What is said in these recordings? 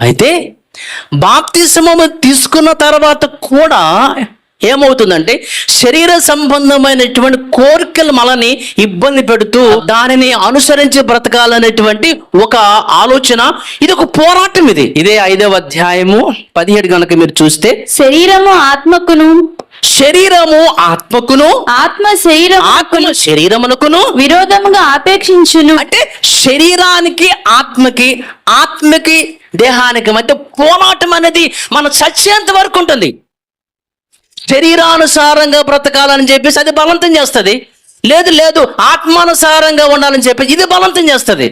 అయితే బాప్తిస్మము తీసుకున్న తర్వాత కూడా ఏమవుతుందంటే శరీర సంబంధమైనటువంటి కోరికలు మనని ఇబ్బంది పెడుతూ దానిని అనుసరించి బ్రతకాలనేటువంటి ఒక ఆలోచన. ఇది ఒక పోరాటం ఇది. ఇదే ఐదవ అధ్యాయము పదిహేడు గనక మీరు చూస్తే. శరీరము ఆత్మకును. శరీరము ఆత్మకును. ఆత్మ శరీరం ఆత్మ శరీరమునకును. విరోధముగా ఆపేక్షించును. అంటే శరీరానికి ఆత్మకి ఆత్మకి దేహానికి మధ్య పోరాటం అనేది మన చచ్చేంత వరకు ఉంటుంది. శరీరానుసారంగా బ్రతకాలని చెప్పేసి అది బలవంతం చేస్తుంది. లేదు లేదు ఆత్మానుసారంగా ఉండాలని చెప్పేసి ఇది బలవంతం చేస్తుంది.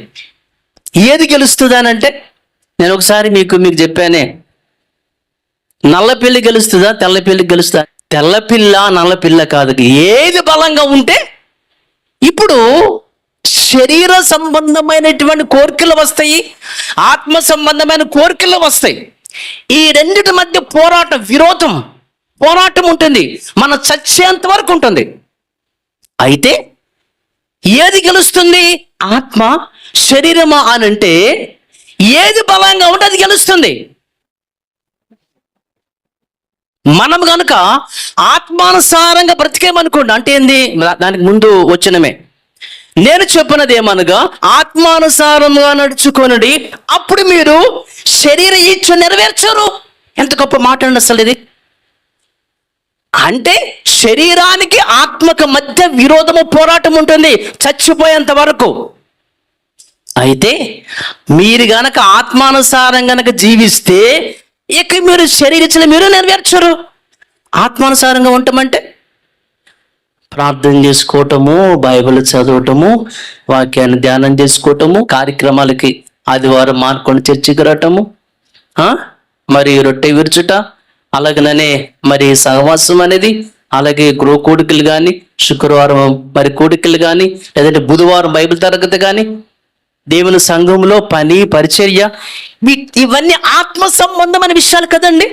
ఏది గెలుస్తుంది అని అంటే నేను ఒకసారి మీకు మీకు చెప్పానే నల్ల పిల్లి గెలుస్తుందా తెల్ల పిల్లి గెలుస్తుందా? తెల్లపిల్ల నల్లపిల్ల కాదు. ఏది బలంగా ఉంటే ఇప్పుడు శరీర సంబంధమైనటువంటి కోరికలు వస్తాయి ఆత్మ సంబంధమైన కోరికలు వస్తాయి. ఈ రెండిటి మధ్య పోరాటం విరోధం పోరాటం ఉంటుంది. మన చచ్చేంత వరకు ఉంటుంది. అయితే ఏది గెలుస్తుంది? ఆత్మ శరీరమా అని అంటే ఏది బలంగా ఉంటే అది గెలుస్తుంది. మనం కనుక ఆత్మానుసారంగా బ్రతికేమనుకోండి అంటే ఏంది? దానికి ముందు వచ్చినమే నేను చెప్పినది ఏమనగా ఆత్మానుసారంగా నడుచుకొనడి అప్పుడు మీరు శరీర ఇచ్చ నెరవేర్చరు. ఎంత గొప్ప మాట అండి అసలు ఇది. అంటే శరీరానికి ఆత్మకు మధ్య విరోధము పోరాటం ఉంటుంది చచ్చిపోయేంత వరకు. అయితే మీరు గనక ఆత్మానుసారం గనక జీవిస్తే ఇక మీరు శరీరచన మీరు నెరవేర్చరు. ఆత్మానుసారంగా ఉంటామంటే ప్రార్థన చేసుకోవటము బైబిల్ చదవటము వాక్యాన్ని ధ్యానం చేసుకోవటము కార్యక్రమాలకి ఆదివారం మార్కొని చర్చికి రావటము మరి రొట్టె విరుచుట అలాగనే మరి సహవాసం అనేది అలాగే గృహ కూడికలు కానీ శుక్రవారం మరి కూడికలు కానీ లేదంటే బుధవారం బైబిల్ తరగతి కానీ దేవుని సంఘంలో పని పరిచర్య ఇవన్నీ ఆత్మ సంబంధమైన విషయాలు కదండి?